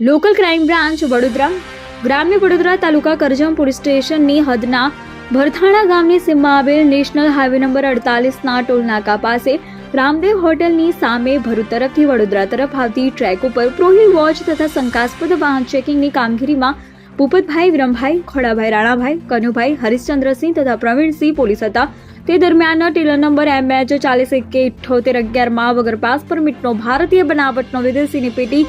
Local crime branch Vadodara. ગ્રામ્ય વડોદરા તાલુકા Karjan police સ્ટેશનની હદના ભરથાણા ગામની સીમમાં આવેલ નેશનલ હાઈવે નંબર અડતાલીસના ટોલ નાકા પાસે રામદેવ હોટલની સામે ભરૂચ તરફથી વડોદરા તરફ આવતી ટ્રેક ઉપર પ્રોહિલ વોચ તથા શંકાસ્પદ વાહન ચેકિંગની કામગીરીમાં ભૂપતભાઈ, વિરમભાઈ, ખોડાભાઈ, રાણાભાઈ, કનુભાઈ, હરિશ્ચંદ્રસિંહ તથા પ્રવીણસિંહ પોલીસ હતા. તે દરમિયાન ટેલર નંબર એમ એચ ચાલીસ એક ઇઠ્ઠોતેર અગિયારમાં વગર પાસ પરમિટનો ભારતીય બનાવટનો વિદેશીની પેટી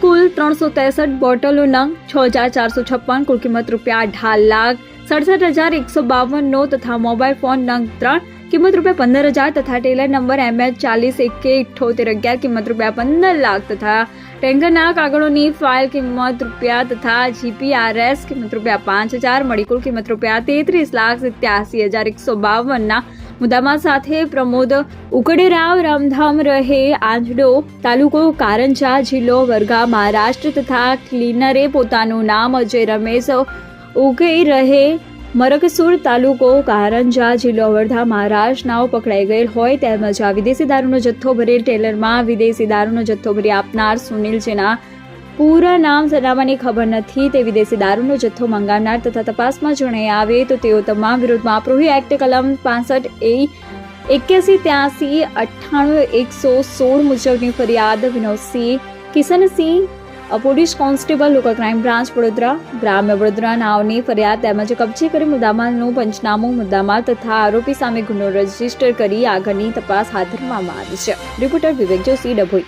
કુલ ત્રણસો ત્રેસઠ બોટલો નંગ છ હજાર ચારસો છપ્પન કુલ કિંમત રૂપિયા અઢાર લાખ સડસઠ હજાર એકસો બાવનનો તથા મોબાઈલ ફોન નંગ ત્રણ કિંમત રૂપિયા પંદર હજાર તથા ટેલર નંબર એમ એચ ચાલીસ એકે ઇઠ્ઠોતેર અગિયાર કિંમત રૂપિયા પંદર લાખ તથા ટેન્કરના કાગળોની ફાઇલ કિંમત રૂપિયા તથા જીપીઆરએસ કિંમત રૂપિયા પાંચ હજાર મળી કુલ કિંમત રૂપિયા તેત્રીસ લાખ સિત્યાસી હજાર એકસો બાવનના મુદ્દામાં સાથે પ્રમોદ ઉકડેરાવ, રામધામ રહે, આંજડો, તાલુકો કારંજા જિલ્લો વર્ગા મહારાષ્ટ્ર તથા ક્લીનરે પોતાનું નામ અજય રમેશ ઉગઈ રહે. મરકસુર તાલુકો કારંજા જિલ્લો વર્ધા મહારાષ્ટ્ર નાવ પકડાઈ ગયેલ હોય તેમજ આ વિદેશી દારૂનો જથ્થો ભરેલ ટેલરમાં વિદેશી દારૂનો જથ્થો ભરી આપનાર સુનિલ જેના પૂરા નામ સરનામાની ખબર નથી. તે વિદેશી દારૂનો જથ્થો મંગાવનાર તથા તપાસમાં જણાઈ આવે તો તેઓ તમામ વિરુદ્ધમાં પ્રોહી એક્ટ કલમ પાસઠ એ એક્યાસી ત્યાસી અઠ્ઠાણું એકસો સોળ મુજબની ફરિયાદ Vinodsinh Kishansinh police constable local crime branch Vadodara, ગ્રામ્ય વડોદરા નાવની ફરિયાદ તેમજ કબજે કરી મુદ્દામાલનું પંચનામું મુદ્દામાલ તથા આરોપી સામે ગુનો રજિસ્ટર કરી આગળની તપાસ હાથ ધરવામાં આવી છે. રિપોર્ટર વિવેક જોશી, ડભોઈ.